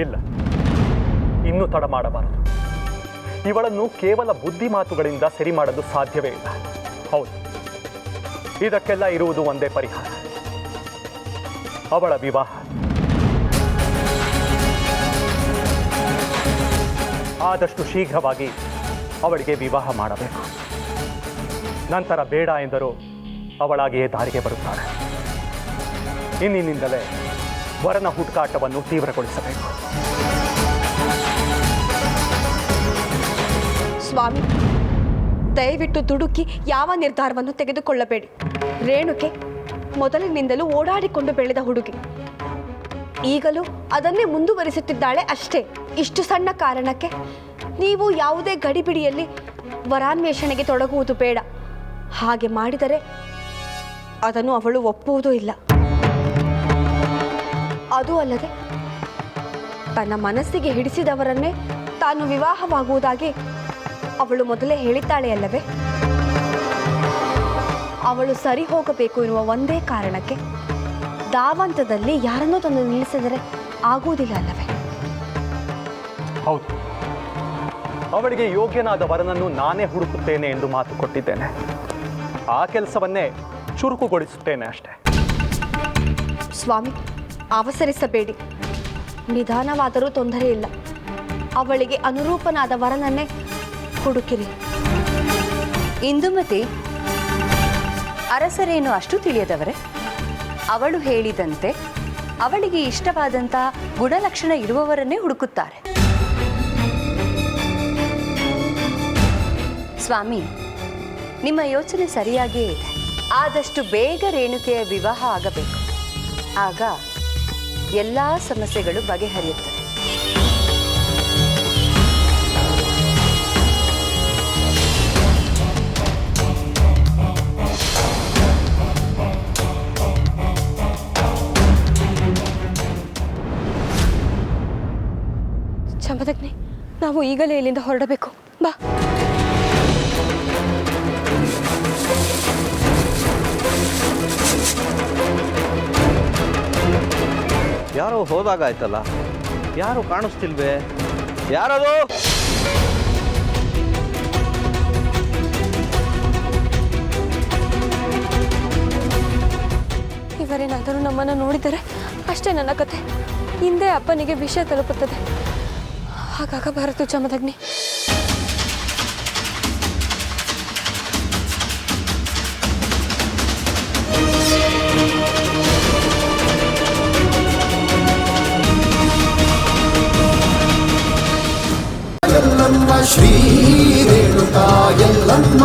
ಇಲ್ಲ. ಇನ್ನೂ ತಡ ಮಾಡಬಾರದು. ಇವಳನ್ನು ಕೇವಲ ಬುದ್ಧಿ ಮಾತುಗಳಿಂದ ಸರಿ ಮಾಡಲು ಸಾಧ್ಯವೇ ಇಲ್ಲ. ಹೌದು. ಇದಕ್ಕೆಲ್ಲ ಇರುವುದು ಒಂದೇ ಪರಿಹಾರ. ಅವಳ ವಿವಾಹ. ಆದಷ್ಟು ಶೀಘ್ರವಾಗಿ ಅವಳಿಗೆ ವಿವಾಹ ಮಾಡಬೇಕು. ನಂತರ ಬೇಡ ಎಂದರೂ ಅವಳಾಗಿಯೇ ದಾರಿಗೆ ಬರುತ್ತಾಳೆ. ಇನ್ನಿನಿಂದಲೇ ವರನ ಹುಡುಕಾಟವನ್ನು ತೀವ್ರಗೊಳಿಸಬೇಕು. ಸ್ವಾಮಿ, ದಯವಿಟ್ಟು ದುಡುಕಿ ಯಾವ ನಿರ್ಧಾರವನ್ನು ತೆಗೆದುಕೊಳ್ಳಬೇಡಿ. ರೇಣುಕೆ ಮೊದಲಿನಿಂದಲೂ ಓಡಾಡಿಕೊಂಡು ಬೆಳೆದ ಹುಡುಗಿ. ಈಗಲೂ ಅದನ್ನೇ ಮುಂದುವರಿಸುತ್ತಿದ್ದಾಳೆ ಅಷ್ಟೇ. ಇಷ್ಟು ಸಣ್ಣ ಕಾರಣಕ್ಕೆ ನೀವು ಯಾವುದೇ ಗಡಿಬಿಡಿಯಲ್ಲಿ ವರಾನ್ವೇಷಣೆಗೆ ತೊಡಗುವುದು ಬೇಡ. ಹಾಗೆ ಮಾಡಿದರೆ ಅದನ್ನು ಅವಳು ಒಪ್ಪುವುದೂ ಇಲ್ಲ. ಅದು ಅಲ್ಲದೆ ತನ್ನ ಮನಸ್ಸಿಗೆ ಹಿಡಿಸಿದವರನ್ನೇ ತಾನು ವಿವಾಹವಾಗುವುದಾಗಿ ಅವಳು ಮೊದಲೇ ಹೇಳಿದ್ದಾಳೆ ಅಲ್ಲವೇ? ಅವಳು ಸರಿ ಹೋಗಬೇಕು ಎನ್ನುವ ಒಂದೇ ಕಾರಣಕ್ಕೆ ದಾವಂತದಲ್ಲಿ ಯಾರನ್ನೂ ತಂದು ನಿಲ್ಲಿಸಿದರೆ ಆಗುವುದಿಲ್ಲ ಅಲ್ಲವೇ? ಹೌದು. ಅವಳಿಗೆ ಯೋಗ್ಯನಾದ ವರನನ್ನು ನಾನೇ ಹುಡುಕುತ್ತೇನೆ ಎಂದು ಮಾತು ಕೊಟ್ಟಿದ್ದೇನೆ. ಆ ಕೆಲಸವನ್ನೇ ಚುರುಕುಗೊಳಿಸುತ್ತೇನೆ ಅಷ್ಟೇ. ಸ್ವಾಮಿ ಅವಸರಿಸಬೇಡಿ. ನಿಧಾನವಾದರೂ ತೊಂದರೆ ಇಲ್ಲ. ಅವಳಿಗೆ ಅನುರೂಪನಾದ ವರನನ್ನೇ ಹುಡುಕಿರಿ. ಇಂದುಮತಿ ಅರಸರೇನು ಅಷ್ಟು ತಿಳಿಯದವರೇ? ಅವಳು ಹೇಳಿದಂತೆ ಅವಳಿಗೆ ಇಷ್ಟವಾದಂಥ ಗುಣಲಕ್ಷಣ ಇರುವವರನ್ನೇ ಹುಡುಕುತ್ತಾರೆ. ಸ್ವಾಮಿ, ನಿಮ್ಮ ಯೋಚನೆ ಸರಿಯಾಗಿಯೇ ಇದೆ. ಆದಷ್ಟು ಬೇಗ ರೇಣುಕೆಯ ವಿವಾಹ ಆಗಬೇಕು. ಆಗ ಎಲ್ಲ ಸಮಸ್ಯೆಗಳು ಬಗೆಹರಿಯುತ್ತವೆ. ಚಂಪದಗ್ನಿ ನಾವು ಈಗಲೇ ಇಲ್ಲಿಂದ ಹೊರಡಬೇಕು. ಬಾ. ಯಾರೋ ಹೋದಾಗ ಆಯ್ತಲ್ಲ? ಯಾರು ಕಾಣಿಸ್ತಿಲ್ವೇ? ಯಾರದು? ಇವರೇನಾದರೂ ನಮ್ಮನ್ನು ನೋಡಿದರೆ ಅಷ್ಟೇ ನನ್ನ ಕತೆ. ಹಿಂದೆ ಅಪ್ಪನಿಗೆ ವಿಷಯ ತಲುಪುತ್ತದೆ. ಹಾಗಾಗಬಾರದು ಚಮದಗ್ನಿ ಶ್ರೀ ರೇಣುಕಾಯಲ್ಲಮ್ಮ